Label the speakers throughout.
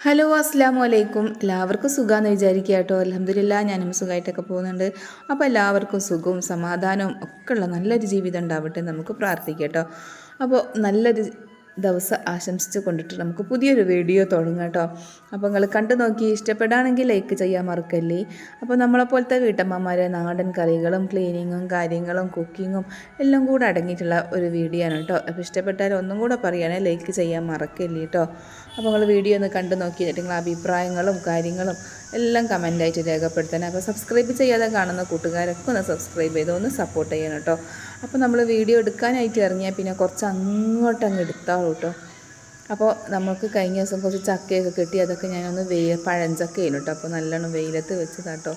Speaker 1: Hello അസ്സാം വലൈക്കും എല്ലാവർക്കും സുഖമാണെന്ന് വിചാരിക്കുക കേട്ടോ അലഹമില്ല ഞാനും സുഖമായിട്ടൊക്കെ പോകുന്നുണ്ട്. അപ്പോൾ എല്ലാവർക്കും സുഖവും സമാധാനവും ഒക്കെ ഉള്ള നല്ലൊരു ജീവിതം ഉണ്ടാവട്ടെ നമുക്ക് പ്രാർത്ഥിക്കാം കേട്ടോ അപ്പോൾ നല്ലൊരു ദിവസം ആശംസിച്ച് കൊണ്ടിട്ട് നമുക്ക് പുതിയൊരു വീഡിയോ തുടങ്ങാം കേട്ടോ അപ്പോൾ നിങ്ങൾ കണ്ടു നോക്കി ഇഷ്ടപ്പെടുകയാണെങ്കിൽ ലൈക്ക് ചെയ്യാൻ മറക്കല്ലേ? അപ്പോൾ നമ്മളെപ്പോലത്തെ വീട്ടമ്മമാരെ നാടൻ കറികളും ക്ലീനിങ്ങും കാര്യങ്ങളും കുക്കിങ്ങും എല്ലാം കൂടെ അടങ്ങിയിട്ടുള്ള ഒരു വീഡിയോ ആണ് കേട്ടോ. അപ്പോൾ ഇഷ്ടപ്പെട്ടാൽ ഒന്നും കൂടെ പറയുകയാണെങ്കിൽ ലൈക്ക് ചെയ്യാൻ മറക്കല്ലേ കേട്ടോ അപ്പോൾ നിങ്ങൾ വീഡിയോ ഒന്ന് കണ്ടു നോക്കി നിങ്ങൾ അഭിപ്രായങ്ങളും കാര്യങ്ങളും എല്ലാം കമന്റായിട്ട് രേഖപ്പെടുത്തണം. അപ്പോൾ സബ്സ്ക്രൈബ് ചെയ്യാതെ കാണുന്ന കൂട്ടുകാരൊക്കെ ഒന്ന് സബ്സ്ക്രൈബ് ചെയ്ത് ഒന്ന് സപ്പോർട്ട് ചെയ്യണം കേട്ടോ. അപ്പോൾ നമ്മൾ വീഡിയോ എടുക്കാനായിട്ട് ഇറങ്ങിയാൽ പിന്നെ കുറച്ച് അങ്ങോട്ട് അങ്ങ് എടുത്താളൂ കേട്ടോ. അപ്പോൾ നമുക്ക് കഴിഞ്ഞ ദിവസം കുറച്ച് ചക്കയൊക്കെ കിട്ടി അതൊക്കെ ഞാനൊന്ന് വെയിൽ പഴഞ്ചക്കയാണ് കേട്ടോ. അപ്പോൾ നല്ലോണം വെയിലത്ത് വെച്ചതാട്ടോ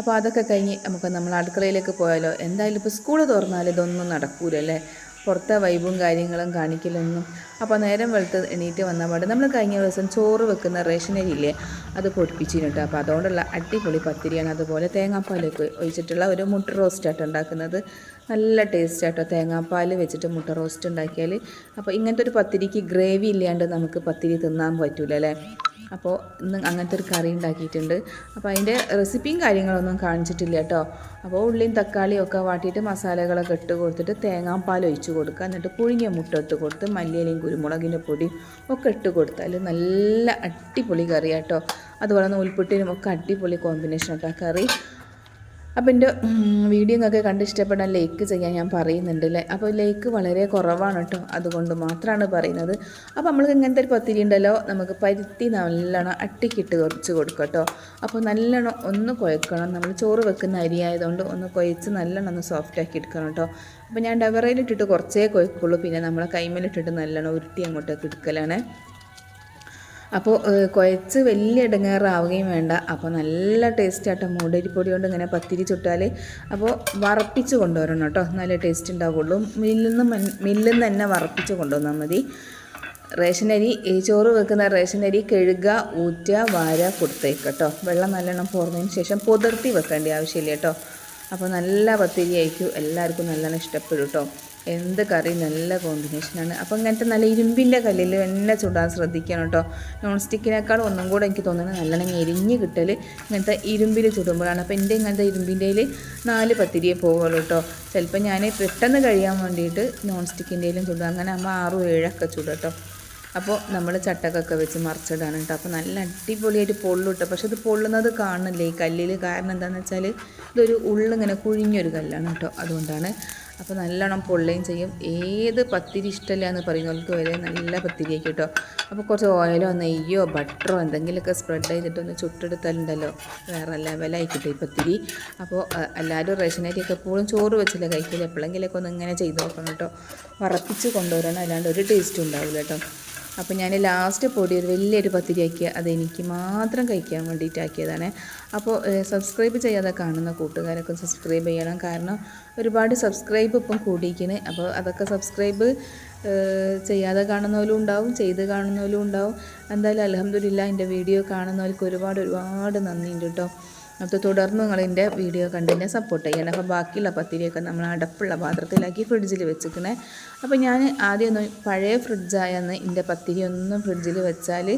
Speaker 1: അപ്പോൾ അതൊക്കെ കഴിഞ്ഞ് നമുക്ക് നമ്മൾ അടുക്കളയിലേക്ക് പോയാലോ. എന്തായാലും ഇപ്പോൾ സ്കൂൾ തുറന്നാൽ ഇതൊന്നും നടക്കൂലല്ലേ? പുറത്തെ വൈബും കാര്യങ്ങളും കാണിക്കലൊന്നും. അപ്പോൾ നേരം വെളുത്ത് എണീറ്റ് വന്ന പാട്. നമ്മൾ കഴിഞ്ഞ ദിവസം ചോറ് വെക്കുന്ന റേഷൻ ഇല്ലേ അത് പൊടിപ്പിച്ചിട്ടുണ്ട് അപ്പോൾ അതുകൊണ്ടുള്ള അടിപൊളി പത്തിരിയാണ്. അതുപോലെ തേങ്ങാപ്പാലൊക്കെ ഒഴിച്ചിട്ടുള്ള ഒരു മുട്ട റോസ്റ്റായിട്ട് ഉണ്ടാക്കുന്നത്. നല്ല ടേസ്റ്റ് തേങ്ങാപ്പാൽ വെച്ചിട്ട് മുട്ട റോസ്റ്റ് ഉണ്ടാക്കിയാൽ അപ്പോൾ ഇങ്ങനത്തെ ഒരു പത്തിരിക്ക് ഗ്രേവി ഇല്ലാണ്ട് നമുക്ക് പത്തിരി തിന്നാൻ പറ്റൂല അല്ലേ അപ്പോൾ ഇന്ന് അങ്ങനത്തെ ഒരു കറി ഉണ്ടാക്കിയിട്ടുണ്ട്. അപ്പോൾ അതിന്റെ റെസിപ്പിയും കാര്യങ്ങളൊന്നും കാണിച്ചിട്ടില്ല കേട്ടോ. അപ്പോൾ ഉള്ളിയും തക്കാളിയും ഒക്കെ വാട്ടിയിട്ട് മസാലകളൊക്കെ ഇട്ട് കൊടുത്തിട്ട് തേങ്ങാപ്പാൽ ഒഴിച്ച് കൊടുക്കുക. എന്നിട്ട് പുഴുങ്ങിയ മുട്ട ഇട്ട് കൊടുത്ത് മല്ലിയിലയും കുരുമുളകിന്റെ പൊടിയും ഒക്കെ ഇട്ട് കൊടുത്താൽ നല്ല അടിപൊളി കറി കേട്ടോ. അതുപോലെ നൂൽപുട്ടിനും ഒക്കെ അടിപൊളി കോമ്പിനേഷൻ കേട്ടോ കറി. അപ്പോൾ എന്റെ വീഡിയോ നിങ്ങൾക്ക് കണ്ട് ഇഷ്ടപ്പെടാൻ ലൈക്ക് ചെയ്യാൻ ഞാൻ പറയുന്നുണ്ട് അല്ലേ അപ്പോൾ ലൈക്ക് വളരെ കുറവാണ് കേട്ടോ അതുകൊണ്ട് മാത്രമാണ് പറയുന്നത്. അപ്പോൾ നമ്മൾ ഇങ്ങനത്തെ ഒരു പത്തിരി ഉണ്ടല്ലോ നമുക്ക് പരുത്തി നല്ലോണം അട്ടിക്കിട്ട് കുറച്ച് കൊടുക്കുക കേട്ടോ അപ്പോൾ നല്ലോണം ഒന്ന് കുഴക്കണം. നമ്മൾ ചോറ് വെക്കുന്ന അരി ആയതുകൊണ്ട് ഒന്ന് കുഴച്ച് നല്ലോണം ഒന്ന് സോഫ്റ്റ് ആക്കി എടുക്കണം കേട്ടോ അപ്പോൾ ഞാൻ ഡവറയിലിട്ടിട്ട് കുറച്ചേ കുഴക്കുള്ളൂ. പിന്നെ നമ്മളെ കൈമേലിട്ടിട്ട് നല്ലോണം ഉരുട്ടി അങ്ങോട്ടേക്ക് എടുക്കലാണ്. അപ്പോൾ കുഴച്ച് വലിയ ഇടങ്ങേറാവുകയും വേണ്ട. അപ്പോൾ നല്ല ടേസ്റ്റ് ആട്ടോ. മൂടരിപ്പൊടി കൊണ്ട് ഇങ്ങനെ പത്തിരി ചുട്ടാൽ അപ്പോൾ വറപ്പിച്ച് കൊണ്ടുവരണം കേട്ടോ. നല്ല ടേസ്റ്റ് ഉണ്ടാവുള്ളൂ. മില്ലിൽ നിന്ന് മില്ലിൽ നിന്ന് തന്നെ വറപ്പിച്ച് കൊണ്ടുവന്നാൽ മതി. റേഷനരി ഈ ചോറ് വെക്കുന്ന റേഷൻ അരി കഴുകുക ഊറ്റ വാര കൊടുത്തേക്ക് കേട്ടോ. വെള്ളം നല്ലോണം പോർന്നതിന് ശേഷം പുതിർത്തി വെക്കേണ്ട ആവശ്യമില്ല കേട്ടോ. അപ്പോൾ നല്ല പത്തിരി ആയിരിക്കും. എല്ലാവർക്കും നല്ലോണം ഇഷ്ടപ്പെടും കേട്ടോ. എന്ത് കറി നല്ല കോമ്പിനേഷനാണ് അപ്പോൾ ഇങ്ങനത്തെ നല്ല ഇരുമ്പിന്റെ കല്ലിൽ എണ്ണ ചുടാൻ ശ്രദ്ധിക്കണം കേട്ടോ നോൺ സ്റ്റിക്കിനേക്കാൾ ഒന്നും കൂടെ എനിക്ക് തോന്നുന്നത് നല്ലോണം എരിഞ്ഞ് കിട്ടൽ ഇങ്ങനത്തെ ഇരുമ്പിൽ ചുടുമ്പോഴാണ്. അപ്പോൾ എന്റെ ഇങ്ങനത്തെ ഇരുമ്പിന്റെയിൽ നാല് പത്തിരിയെ പോകുള്ളൂ കേട്ടോ ചിലപ്പോൾ ഞാൻ പെട്ടെന്ന് കഴിയാൻ വേണ്ടിയിട്ട് നോൺ സ്റ്റിക്കിന്റെയിലും ചുടും. അങ്ങനെ അമ്മ ആറും ഏഴൊക്കെ ചുടും കേട്ടോ അപ്പോൾ നമ്മൾ ചട്ടക്കൊക്കെ വെച്ച് മറിച്ചിടാണ് കേട്ടോ അപ്പോൾ നല്ല അടിപൊളിയായിട്ട് പൊള്ളു കേട്ടോ പക്ഷേ ഇത് പൊള്ളുന്നത് കാണുന്നില്ല ഈ കല്ലിൽ കാരണം എന്താണെന്ന് വെച്ചാൽ ഇതൊരു ഉള്ളിങ്ങനെ കുഴിഞ്ഞൊരു കല്ലാണ് കേട്ടോ അതുകൊണ്ടാണ് അപ്പോൾ നല്ലോണം പൊള്ളുകയും ചെയ്യും. ഏത് പത്തിരി ഇഷ്ടമില്ല എന്ന് പറയുന്നവർക്ക് വരെ നല്ല പത്തിരിയൊക്കെ കേട്ടോ. അപ്പോൾ കുറച്ച് ഓയിലോ നെയ്യോ ബട്ടറോ എന്തെങ്കിലുമൊക്കെ സ്പ്രെഡ് ചെയ്തിട്ട് ഒന്ന് ചുട്ടെടുത്താലുണ്ടല്ലോ. വേറെ ലെവലായി കിട്ടും ഈ പത്തിരി. അപ്പോൾ എല്ലാവരും റേഷനരിയൊക്കെ എപ്പോഴും ചോറ് വെച്ചില്ല കഴിക്കില്ല എപ്പോഴെങ്കിലൊക്കെ ഒന്ന് ഇങ്ങനെ ചെയ്ത് നോക്കണം കേട്ടോ. വറപ്പിച്ച് കൊണ്ടുവരണം അല്ലാണ്ട് ഒരു ടേസ്റ്റും ഉണ്ടാവില്ല കേട്ടോ. അപ്പോൾ ഞാൻ ലാസ്റ്റ് പൊടി ഒരു വലിയൊരു പത്തിരിയാക്കി അതെനിക്ക് മാത്രം കഴിക്കാൻ വേണ്ടിയിട്ടാക്കിയതാണ് അപ്പോൾ സബ്സ്ക്രൈബ് ചെയ്യാതെ കാണുന്ന കൂട്ടുകാരൊക്കെ സബ്സ്ക്രൈബ് ചെയ്യണം. കാരണം ഒരുപാട് സബ്സ്ക്രൈബ് ഇപ്പം കൂടിയിരിക്കുന്നത് അപ്പോൾ അതൊക്കെ സബ്സ്ക്രൈബ് ചെയ്യാതെ കാണുന്നവരും ഉണ്ടാവും ചെയ്ത് കാണുന്നവരും ഉണ്ടാവും. എന്തായാലും അലഹമ്മദില്ല എന്റെ വീഡിയോ കാണുന്നവർക്ക് ഒരുപാട് ഒരുപാട് നന്ദിയുണ്ട് കേട്ടോ. അപ്പോൾ തുടർന്ന് നിങ്ങളതിന്റെ വീഡിയോ കണ്ടിനെ സപ്പോർട്ട് ചെയ്യണം. അപ്പോൾ ബാക്കിയുള്ള പത്തിരിയൊക്കെ നമ്മൾ അടപ്പുള്ള പാത്രത്തിലാക്കി ഫ്രിഡ്ജിൽ വെച്ചിരിക്കണേ. അപ്പോൾ ഞാൻ ആദ്യം ഒന്ന് പഴയ ഫ്രിഡ്ജായെന്ന് എന്റെ പത്തിരി ഒന്നും ഫ്രിഡ്ജിൽ വെച്ചാൽ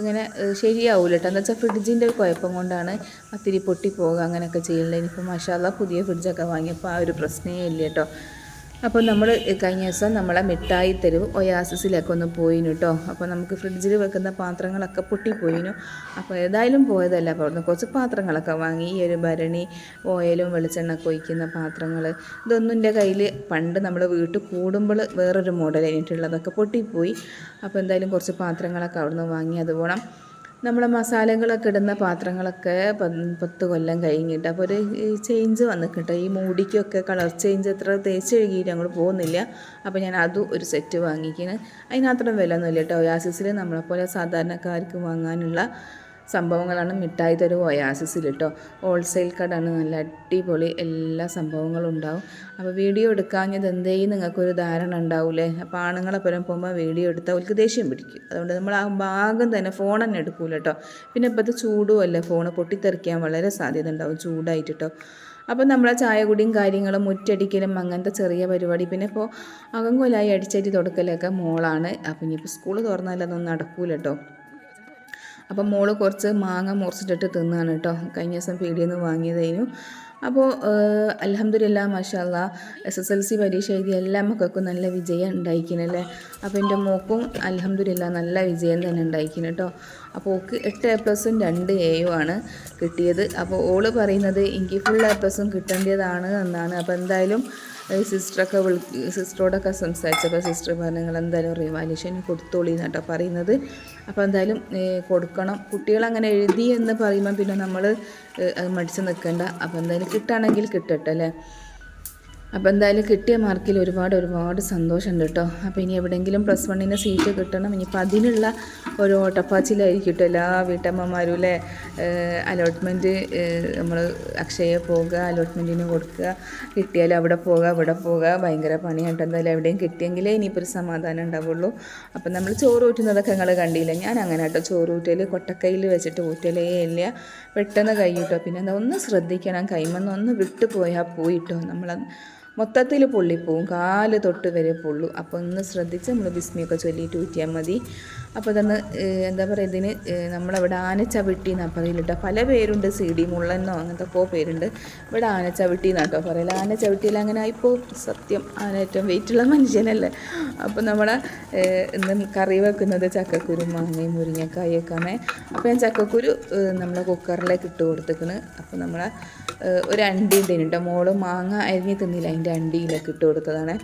Speaker 1: ഇങ്ങനെ ശരിയാവില്ല കേട്ടോ. എന്താ വെച്ചാൽ ഫ്രിഡ്ജിന്റെ കുഴപ്പം കൊണ്ടാണ് പത്തിരി പൊട്ടിപ്പോകുക അങ്ങനെയൊക്കെ ചെയ്യുന്നത്. ഇനിയിപ്പോൾ മഷാല പുതിയ ഫ്രിഡ്ജൊക്കെ വാങ്ങിയപ്പോൾ ആ ഒരു പ്രശ്നമേ ഇല്ല കേട്ടോ. അപ്പോൾ നമ്മൾ കഴിഞ്ഞ ദിവസം നമ്മളെ മിഠായി തെരുവ് ഒയാസിസിലൊക്കെ ഒന്ന് പോയിനു കേട്ടോ അപ്പോൾ നമുക്ക് ഫ്രിഡ്ജിൽ വെക്കുന്ന പാത്രങ്ങളൊക്കെ പൊട്ടിപ്പോയിനു. അപ്പോൾ ഏതായാലും പോയതല്ല. അപ്പോൾ അവിടുന്ന് കുറച്ച് പാത്രങ്ങളൊക്കെ വാങ്ങി. ഈ ഒരു ഭരണി ഓയിലും വെളിച്ചെണ്ണ ഒഴിക്കുന്ന പാത്രങ്ങൾ ഇതൊന്നും എന്റെ കയ്യിൽ പണ്ട് നമ്മൾ വീട്ടിൽ കൂടുമ്പോൾ വേറൊരു മോഡൽ കഴിഞ്ഞിട്ടുള്ളതൊക്കെ പൊട്ടിപ്പോയി. അപ്പോൾ എന്തായാലും കുറച്ച് പാത്രങ്ങളൊക്കെ അവിടുന്ന് വാങ്ങി. അതുപോലെ നമ്മളെ മസാലകളൊക്കെ ഇടുന്ന പാത്രങ്ങളൊക്കെ പത്ത് കൊല്ലം കഴിഞ്ഞിട്ട് അപ്പോൾ ഒരു ചേഞ്ച് വന്നിട്ടുണ്ട്. ഈ മൂടിക്കൊക്കെ കളർ ചേഞ്ച് എത്ര തേച്ച് കഴുകിയിട്ട് അങ്ങോട്ട് പോകുന്നില്ല. അപ്പോൾ ഞാൻ അതും ഒരു സെറ്റ് വാങ്ങിക്കുന്നത് അതിനത്രയും വില ഒന്നുമില്ല കേട്ടോ ഒയാസിസിൽ നമ്മളെപ്പോലെ സാധാരണക്കാർക്ക് വാങ്ങാനുള്ള സംഭവങ്ങളാണ് മിഠായി തരും ഒയാസിസിൽ കേട്ടോ ഹോൾസെയിൽ കടാണ് നല്ല അടിപൊളി എല്ലാ സംഭവങ്ങളും ഉണ്ടാവും അപ്പോൾ വീഡിയോ എടുക്കാഞ്ഞത് എന്തേയും നിങ്ങൾക്കൊരു ധാരണ ഉണ്ടാവില്ലേ അപ്പോൾ ആണുങ്ങളെ പുരം പോകുമ്പോൾ വീഡിയോ എടുത്താൽ അവർക്ക് ദേഷ്യം പിടിക്കും. അതുകൊണ്ട് നമ്മൾ ആ ഭാഗം തന്നെ ഫോൺ തന്നെ എടുക്കൂല കേട്ടോ പിന്നെ ഇപ്പോഴത്തെ ചൂടുമല്ല ഫോൺ പൊട്ടിത്തെറിക്കാൻ വളരെ സാധ്യത ഉണ്ടാവും ചൂടായിട്ട് കേട്ടോ അപ്പോൾ നമ്മളെ ചായ കുടിയും കാര്യങ്ങളും മുറ്റടിക്കലും അങ്ങനത്തെ ചെറിയ പരിപാടി. പിന്നെ ഇപ്പോൾ അകങ്കൊലായി അടിച്ചടി തുടക്കലൊക്കെ മോളാണ്. അപ്പം ഇനിയിപ്പോൾ സ്കൂൾ തുറന്നാലതൊന്നും നടക്കൂല കേട്ടോ അപ്പം മോൾ കുറച്ച് മാങ്ങ മുറിച്ചിട്ടിട്ട് തിന്നാണ് കേട്ടോ. കഴിഞ്ഞ ദിവസം പീടിയിൽ നിന്ന് വാങ്ങിയതായിരുന്നു. അപ്പോൾ അലഹമില്ല മാഷാല്ല എസ് എസ് എൽ സി പരീക്ഷ എഴുതിയ എല്ലാ മക്കൾക്കും നല്ല വിജയം ഉണ്ടായിരിക്കണല്ലേ അപ്പോൾ എന്റെ മോക്കും അലഹമില്ല നല്ല വിജയം തന്നെ ഉണ്ടായിരിക്കണം കേട്ടോ. അപ്പോൾ ഓക്ക് എട്ട് എ പ്ലസും രണ്ട് എയും ആണ് കിട്ടിയത്. അപ്പോൾ ഓൾ പറയുന്നത് എനിക്ക് ഫുൾ എ പ്ലസും കിട്ടേണ്ടതാണ് എന്നാണ്. അപ്പോൾ എന്തായാലും സിസ്റ്ററൊക്കെ വിളി സിസ്റ്ററോടൊക്കെ സംസാരിച്ചപ്പോൾ സിസ്റ്റർ പറഞ്ഞു നിങ്ങൾ എന്തായാലും റിവാലുവേഷൻ കൊടുത്തോളി എന്നാട്ടോ പറയുന്നത്. അപ്പോൾ എന്തായാലും കൊടുക്കണം. കുട്ടികൾ അങ്ങനെ എഴുതി എന്ന് പറയുമ്പോൾ പിന്നെ നമ്മൾ മടിച്ച് നിൽക്കേണ്ട അപ്പോൾ എന്തായാലും കിട്ടുകയാണെങ്കിൽ കിട്ടട്ടെ അല്ലേ? അപ്പോൾ എന്തായാലും കിട്ടിയ മാർക്കിൽ ഒരുപാട് ഒരുപാട് സന്തോഷമുണ്ട് കേട്ടോ. അപ്പോൾ ഇനി എവിടെയെങ്കിലും പ്ലസ് വണ്ണിന്റെ സീറ്റ് കിട്ടണം. ഇനിയിപ്പോൾ അതിനുള്ള ഒരു ഓട്ടപ്പാച്ചിലായിരിക്കും കേട്ടോ എല്ലാ വീട്ടമ്മമാരും അല്ലേ? അലോട്ട്മെന്റ് നമ്മൾ അക്ഷയ പോകുക അലോട്ട്മെന്റിന് കൊടുക്കുക. കിട്ടിയാൽ അവിടെ പോകുക അവിടെ പോകുക ഭയങ്കര പണിയായിട്ട് എന്തായാലും എവിടെയും കിട്ടിയെങ്കിലേ ഇനിയിപ്പോൾ ഒരു സമാധാനം ഉണ്ടാവുള്ളൂ. അപ്പം നമ്മൾ ചോറ് ഊറ്റുന്നതൊക്കെ നിങ്ങൾ കണ്ടില്ല? ഞാൻ അങ്ങനെ കേട്ടോ ചോറ് ഊറ്റൽ കൊട്ടക്കൈയിൽ വെച്ചിട്ട് ഊറ്റലേ ഇല്ല. പെട്ടെന്ന് കൈ കിട്ടോ. പിന്നെ എന്താ ഒന്ന് ശ്രദ്ധിക്കണം. കൈമെന്ന് ഒന്ന് വിട്ടു പോയാൽ പോയിട്ടോ നമ്മൾ മൊത്തത്തിൽ പൊള്ളിപ്പോവും. കാൽ തൊട്ട് വരെ പൊള്ളു. അപ്പോൾ ഒന്ന് ശ്രദ്ധിച്ച് നമ്മൾ ബിസ്മിയൊക്കെ ചൊല്ലിയിട്ട് ഊറ്റിയാൽ മതി. അപ്പോൾ ഇതൊന്ന് എന്താ പറയുക ഇതിന് നമ്മളവിടെ ആനച്ചവിട്ടി എന്നാണ് പറയില്ല കേട്ടോ പല പേരുണ്ട് സി ഡി മുള്ളെന്നോ അങ്ങനത്തെ ഒക്കെ പേരുണ്ട്. ഇവിടെ ആനച്ചവിട്ടി എന്നാണ് കേട്ടോ പറയില്ല ആനച്ചവിട്ടിയിൽ അങ്ങനെ ആയിപ്പോൾ സത്യം ആന ഏറ്റവും വെയിറ്റുള്ള മനുഷ്യനല്ലേ. അപ്പോൾ നമ്മളെ ഇന്ന് കറി വെക്കുന്നത് ചക്കക്കുരു മാങ്ങയും മുരിങ്ങക്കായൊക്കെ അപ്പോൾ ഞാൻ ചക്കക്കുരു നമ്മളെ കുക്കറിലേക്ക് ഇട്ട് കൊടുത്തേക്കണ്. അപ്പോൾ നമ്മളെ ഒരു അണ്ടി ഉണ്ടായിരുന്നു കേട്ടോ മോൾ മാങ്ങ അരിഞ്ഞ് തിന്നില്ല അതിന്റെ അണ്ടിയിലേക്ക് ഇട്ട് കൊടുത്തതാണ്.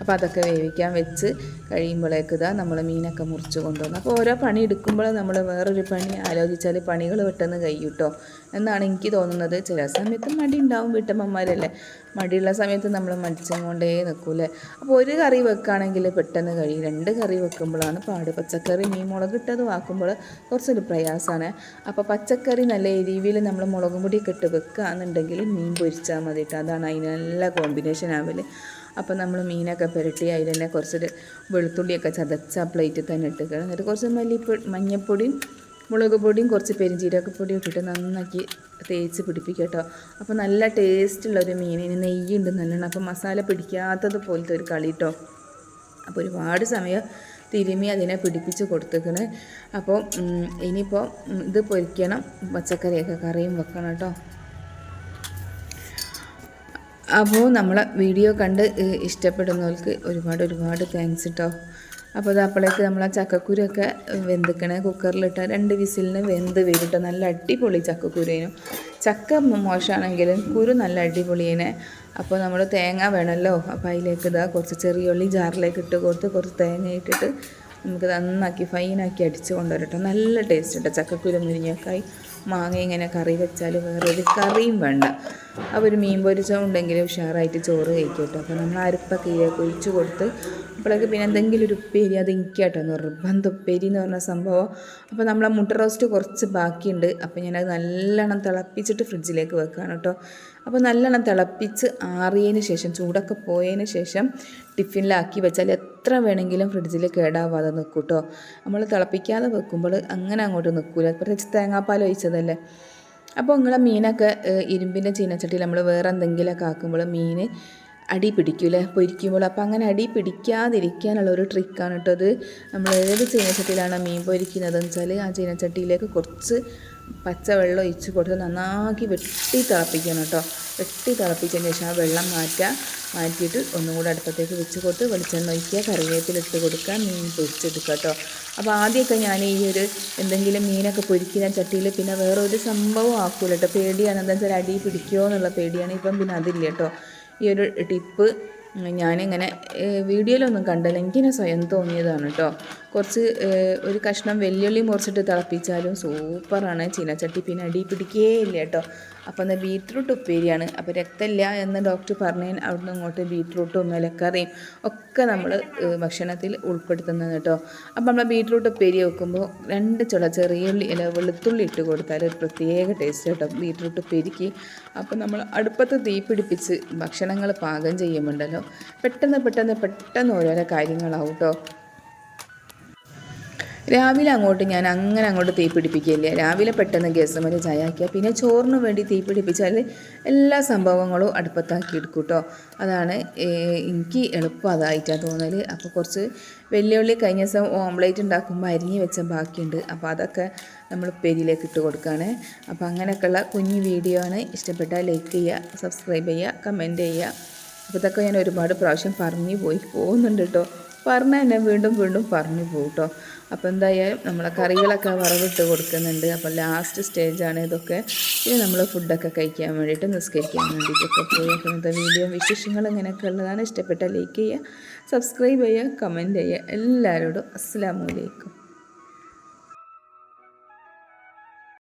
Speaker 1: അപ്പോൾ അതൊക്കെ വേവിക്കാൻ വെച്ച് കഴിയുമ്പോഴേക്ക് ഇതാ നമ്മൾ മീനൊക്കെ മുറിച്ച് കൊണ്ടുവന്നു അപ്പോൾ ഓരോ പണി എടുക്കുമ്പോൾ നമ്മൾ വേറൊരു പണി ആലോചിച്ചാൽ പണികൾ പെട്ടെന്ന് കഴിയും കേട്ടോ എന്നാണ് എനിക്ക് തോന്നുന്നത്. ചില സമയത്ത് മടി ഉണ്ടാവും വീട്ടമ്മമാരല്ലേ? മടിയുള്ള സമയത്ത് നമ്മൾ മടിച്ചും കൊണ്ടേ നിൽക്കൂലേ അപ്പോൾ ഒരു കറി വെക്കുകയാണെങ്കിൽ പെട്ടെന്ന് കഴിയും. രണ്ട് കറി വെക്കുമ്പോഴാണ് പാട്. പച്ചക്കറി മീൻ മുളക് ഇട്ടത് വാക്കുമ്പോൾ കുറച്ചൊരു പ്രയാസമാണ് അപ്പോൾ പച്ചക്കറി നല്ല എരിവിൽ നമ്മൾ മുളകും പൊടിയൊക്കെ ഇട്ട് വെക്കുകയാണെന്നുണ്ടെങ്കിൽ മീൻ പൊരിച്ചാൽ മതി അതാണ് അതിന് നല്ല കോമ്പിനേഷൻ ആവൽ. അപ്പോൾ നമ്മൾ മീനൊക്കെ പുരട്ടി അതിൽ തന്നെ കുറച്ചൊരു വെളുത്തുള്ളിയൊക്കെ ചതച്ച പ്ലേറ്റിൽ തന്നെ ഇട്ടുക എന്നിട്ട് കുറച്ച് മല്ലിപ്പൊടി മഞ്ഞൾപ്പൊടിയും മുളക് പൊടിയും കുറച്ച് പെരിഞ്ചീരകപ്പൊടിയും ഇട്ടിട്ട് നന്നാക്കി തേച്ച് പിടിപ്പിക്കുക കേട്ടോ. അപ്പോൾ നല്ല ടേസ്റ്റുള്ള ഒരു മീനിന് നെയ്യുണ്ട് നല്ലോണം. അപ്പോൾ മസാല പിടിക്കാത്തത് പോലത്തെ ഒരു കളി കേട്ടോ. അപ്പോൾ ഒരുപാട് സമയം തിരുമി അതിനെ പിടിപ്പിച്ച് കൊടുത്തേക്കണ്. അപ്പോൾ ഇനിയിപ്പോൾ ഇത് പൊരിക്കണം. പച്ചക്കറിയൊക്കെ കറിയും വെക്കണം കേട്ടോ. അപ്പോൾ നമ്മളെ വീഡിയോ കണ്ട് ഇഷ്ടപ്പെടുന്നവർക്ക് ഒരുപാട് ഒരുപാട് താങ്ക്സ് കേട്ടോ അപ്പോൾ അത് അപ്പോഴേക്ക് നമ്മൾ ആ ചക്കക്കുരൊക്കെ വെന്തിക്കണേ. കുക്കറിലിട്ട് രണ്ട് വിസിലിന് വെന്ത് വീട്ടിട്ട് നല്ല അടിപൊളി ചക്കക്കുരേനും. ചക്ക മോശമാണെങ്കിലും കുരു നല്ല അടിപൊളിയേനെ. അപ്പോൾ നമ്മൾ തേങ്ങ വേണമല്ലോ അപ്പോൾ അതിലേക്ക് ഇതാ കുറച്ച് ചെറിയ ഉള്ളി ജാറിലേക്ക് ഇട്ട് കൊടുത്ത് കുറച്ച് തേങ്ങ ഇട്ടിട്ട് നമുക്ക് നന്നാക്കി ഫൈനാക്കി അടിച്ച് കൊണ്ടുവരട്ടോ. നല്ല ടേസ്റ്റ് ഉണ്ട് ചക്കക്കുരു മുരിങ്ങക്കായി. മാങ്ങ ഇങ്ങനെ കറി വെച്ചാൽ വേറൊരു കറിയും വേണ്ട. അപ്പോൾ ഒരു മീൻ പൊരിച്ചോ ഉണ്ടെങ്കിൽ ഉഷാറായിട്ട് ചോറ് കഴിക്കട്ടോ അപ്പോൾ നമ്മൾ അരിപ്പൊക്കെ ഒഴിച്ച് കൊടുത്ത് അപ്പോഴൊക്കെ പിന്നെ എന്തെങ്കിലും ഒരു ഉപ്പേരി അത് എനിക്കാട്ടോ നിർബന്ധം ഉപ്പേരി എന്ന് പറഞ്ഞ സംഭവം. അപ്പോൾ നമ്മളെ മുട്ട റോസ്റ്റ് കുറച്ച് ബാക്കിയുണ്ട്. അപ്പോൾ ഞാനത് നല്ലോണം തിളപ്പിച്ചിട്ട് ഫ്രിഡ്ജിലേക്ക് വെക്കുകയാണ് കേട്ടോ. അപ്പോൾ നല്ലോണം തിളപ്പിച്ച് ആറിയതിന് ശേഷം ചൂടൊക്കെ പോയതിന് ശേഷം ടിഫിനിലാക്കി വെച്ചാൽ എത്ര വേണമെങ്കിലും ഫ്രിഡ്ജിൽ കേടാവാതെ നിൽക്കും കേട്ടോ നമ്മൾ തിളപ്പിക്കാതെ വെക്കുമ്പോൾ അങ്ങനെ അങ്ങോട്ട് നിൽക്കില്ല പ്രത്യേകിച്ച് തേങ്ങാപ്പാൽ ഒഴിച്ചതല്ലേ? അപ്പോൾ നിങ്ങളെ മീനൊക്കെ ഇരുമ്പിന്റെ ചീനച്ചട്ടിയിൽ നമ്മൾ വേറെ എന്തെങ്കിലുമൊക്കെ ആക്കുമ്പോൾ മീൻ അടി പിടിക്കൂലേ പൊരിക്കുമ്പോൾ അപ്പോൾ അങ്ങനെ അടി പിടിക്കാതിരിക്കാനുള്ള ഒരു ട്രിക്കാണ് കേട്ടോ അത് നമ്മൾ ഏത് ചീനച്ചട്ടിയിലാണ് മീൻ പൊരിക്കുന്നതെന്ന് വെച്ചാൽ ആ ചീനച്ചട്ടിയിലേക്ക് കുറച്ച് പച്ചവെള്ളം ഒഴിച്ച് കൊടുത്ത് നന്നാക്കി വെട്ടി തിളപ്പിക്കണം കേട്ടോ. വെട്ടി തിളപ്പിച്ചതിന് ശേഷം ആ വെള്ളം മാറ്റുക മാറ്റിയിട്ട് ഒന്നും കൂടെ അടുപ്പത്തേക്ക് വെച്ച് കൊടുത്ത് വെളിച്ചെണ്ണ ഒഴിക്കുക. കറിവേപ്പിലിട്ട് കൊടുക്കുക. മീൻ പൊരിച്ചെടുക്കുക കേട്ടോ. അപ്പോൾ ആദ്യമൊക്കെ ഞാൻ ഈ ഒരു എന്തെങ്കിലും മീനൊക്കെ പൊരിക്കുന്ന ചട്ടിയിൽ പിന്നെ വേറെ ഒരു സംഭവം ആക്കൂല കേട്ടോ. പേടിയാണ്. എന്താ വെച്ചാൽ അടി പിടിക്കുമോ എന്നുള്ള പേടിയാണ്. ഇപ്പം പിന്നെ അതില്ല കേട്ടോ. ഈ ഒരു ടിപ്പ് ഞാനിങ്ങനെ വീഡിയോയിലൊന്നും കണ്ടില്ല. എനിക്കിനെ സ്വയം തോന്നിയതാണ് കേട്ടോ. കുറച്ച് ഒരു കഷ്ണം വെല്ലുള്ളി മുറിച്ചിട്ട് തിളപ്പിച്ചാലും സൂപ്പറാണ്. ചീനച്ചട്ടി പിന്നെ അടി പിടിക്കേ ഇല്ല കേട്ടോ. അപ്പോൾ എന്നാൽ ബീറ്റ്റൂട്ട് ഉപ്പേരിയാണ്. അപ്പോൾ രക്തമില്ല എന്ന് ഡോക്ടർ പറഞ്ഞതിന് അവിടുന്ന് ഇങ്ങോട്ട് ബീറ്റ്റൂട്ടും ഇലക്കറിയും ഒക്കെ നമ്മൾ ഭക്ഷണത്തിൽ ഉൾപ്പെടുത്തുന്നത് കേട്ടോ. അപ്പോൾ നമ്മൾ ബീറ്റ്റൂട്ട് ഉപ്പേരി വെക്കുമ്പോൾ രണ്ട് ചുള ചെറിയ ഇല വെളുത്തുള്ളി ഇട്ട് കൊടുത്താൽ ഒരു പ്രത്യേക ടേസ്റ്റ് കേട്ടോ ബീറ്റ്റൂട്ട് ഉപ്പേരിക്ക്. അപ്പോൾ നമ്മൾ അടുപ്പത്ത് തീ പിടിപ്പിച്ച് ഭക്ഷണങ്ങൾ പാകം ചെയ്യുമ്പോണ്ടല്ലോ പെട്ടെന്ന് പെട്ടെന്ന് പെട്ടെന്ന് ഓരോരോ കാര്യങ്ങളാവും കേട്ടോ. രാവിലെ അങ്ങോട്ട് ഞാൻ അങ്ങനെ അങ്ങോട്ട് തീ പിടിപ്പിക്കില്ല രാവിലെ പെട്ടെന്ന് ഗ്യാസ് മതി ചായാക്കുക പിന്നെ ചോറിന് വേണ്ടി തീ പിടിപ്പിച്ചാൽ എല്ലാ സംഭവങ്ങളും അടുപ്പത്താക്കി എടുക്കും കേട്ടോ അതാണ് എനിക്ക് എളുപ്പം അതായിട്ടാണ് തോന്നൽ അപ്പോൾ കുറച്ച് വെല്ലുവിളി കഴിഞ്ഞ ദിവസം ഓംലേറ്റ് ഉണ്ടാക്കുമ്പോൾ അരിഞ്ഞ് വെച്ച ബാക്കിയുണ്ട്. അപ്പോൾ അതൊക്കെ നമ്മൾ പെരിയിലേക്ക് ഇട്ട് കൊടുക്കുകയാണ് അപ്പോൾ അങ്ങനെയൊക്കെയുള്ള കുഞ്ഞു വീഡിയോ ആണ്. ഇഷ്ടപ്പെട്ടാൽ ലൈക്ക് ചെയ്യുക സബ്സ്ക്രൈബ് ചെയ്യുക കമന്റ് ചെയ്യുക. അപ്പോൾ ഇതൊക്കെ ഞാൻ ഒരുപാട് പ്രാവശ്യം പറഞ്ഞു പോയി പോകുന്നുണ്ട് കേട്ടോ പറഞ്ഞാൽ എന്നെ വീണ്ടും വീണ്ടും പറഞ്ഞു പോകും കേട്ടോ അപ്പോൾ എന്തായാലും നമ്മളെ കറികളൊക്കെ വറവിട്ട് കൊടുക്കുന്നുണ്ട്. അപ്പോൾ ലാസ്റ്റ് സ്റ്റേജാണ് ഇതൊക്കെ. ഇനി നമ്മൾ ഫുഡൊക്കെ കഴിക്കാൻ വേണ്ടിയിട്ട് നിസ്കരിക്കാൻ വേണ്ടിയിട്ടൊക്കെ പോയി. അപ്പോൾ ഇന്നത്തെ വീഡിയോ വിശേഷങ്ങൾ ഇങ്ങനെയൊക്കെ ഉള്ളതാണ്. ഇഷ്ടപ്പെട്ട ലൈക്ക് ചെയ്യുക സബ്സ്ക്രൈബ് ചെയ്യുക കമന്റ് ചെയ്യുക. എല്ലാവരോടും അസ്സാം വലൈക്കും